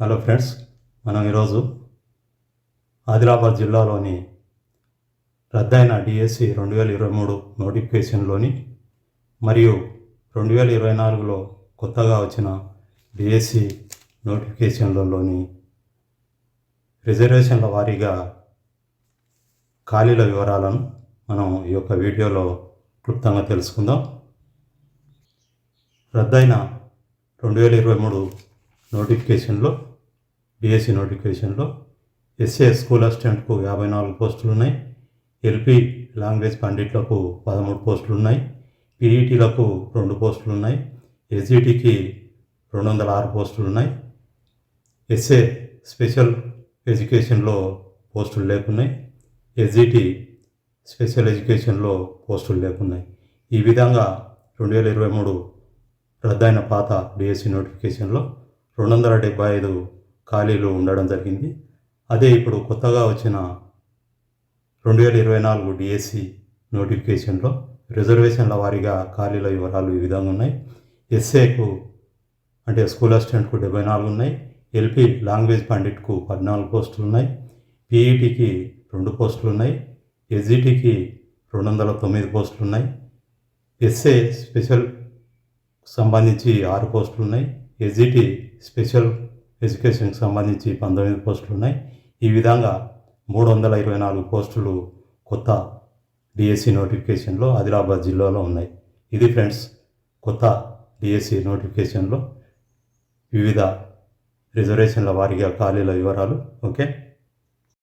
Hello friends మనం ఈరోజు ఆదిలాబాద్ జిల్లాలోని రద్దయిన డిఎస్సి రెండు వేల ఇరవై మూడు నోటిఫికేషన్లోని మరియు రెండు వేల ఇరవై నాలుగులో కొత్తగా వచ్చిన డిఎస్సి నోటిఫికేషన్లలోని రిజర్వేషన్ల వారీగా ఖాళీల వివరాలను మనం ఈ యొక్క వీడియోలో క్లుప్తంగా తెలుసుకుందాం. రద్దయిన రెండు వేల ఇరవై మూడు నోటిఫికేషన్లో బిఎస్సి నోటిఫికేషన్లో ఎస్ఏ స్కూల్ అసిస్టెంట్కు యాభై నాలుగు పోస్టులు ఉన్నాయి ఎల్పి లాంగ్వేజ్ పండిట్లకు పదమూడు పోస్టులు ఉన్నాయి పీఈటీలకు రెండు పోస్టులు ఉన్నాయి ఎస్జిటికి రెండు వందల ఆరు పోస్టులు ఉన్నాయి ఎస్ఏ స్పెషల్ ఎడ్యుకేషన్లో పోస్టులు లేకున్నాయి ఎస్జిటి స్పెషల్ ఎడ్యుకేషన్లో పోస్టులు లేకున్నాయి. ఈ విధంగా రెండు వేల ఇరవై మూడు రద్దయిన పాత డిఎస్సి నోటిఫికేషన్లో రెండు వందల డెబ్బై ఐదు ఖాళీలు ఉండడం జరిగింది. అదే ఇప్పుడు కొత్తగా వచ్చిన రెండు వేల ఇరవై నాలుగు డిఎస్సి నోటిఫికేషన్లో రిజర్వేషన్ల వారీగా ఖాళీల వివరాలు ఈ విధంగా ఉన్నాయి. ఎస్ఏకు అంటే స్కూల్ అసిస్టెంట్కు డెబ్బై నాలుగు ఉన్నాయి. ఎల్పి లాంగ్వేజ్ పండిట్కు పద్నాలుగు పోస్టులు ఉన్నాయి. పీఈటీకి రెండు పోస్టులు ఉన్నాయి. ఎస్జిటికి రెండు వందల తొమ్మిది పోస్టులు ఉన్నాయి. ఎస్ఏ స్పెషల్ సంబంధించి ఆరు పోస్టులు ఉన్నాయి. ఎస్జిటి స్పెషల్ ఎడ్యుకేషన్కి సంబంధించి పంతొమ్మిది పోస్టులు ఉన్నాయి ఈ విధంగా మూడు వందల ఇరవై నాలుగు పోస్టులు కొత్త డిఎస్సి నోటిఫికేషన్లో ఆదిలాబాద్ జిల్లాలో ఉన్నాయి. ఇది ఫ్రెండ్స్ కొత్త డిఎస్సి నోటిఫికేషన్లో వివిధ రిజర్వేషన్ల వారీగా ఖాళీల వివరాలు ఓకే?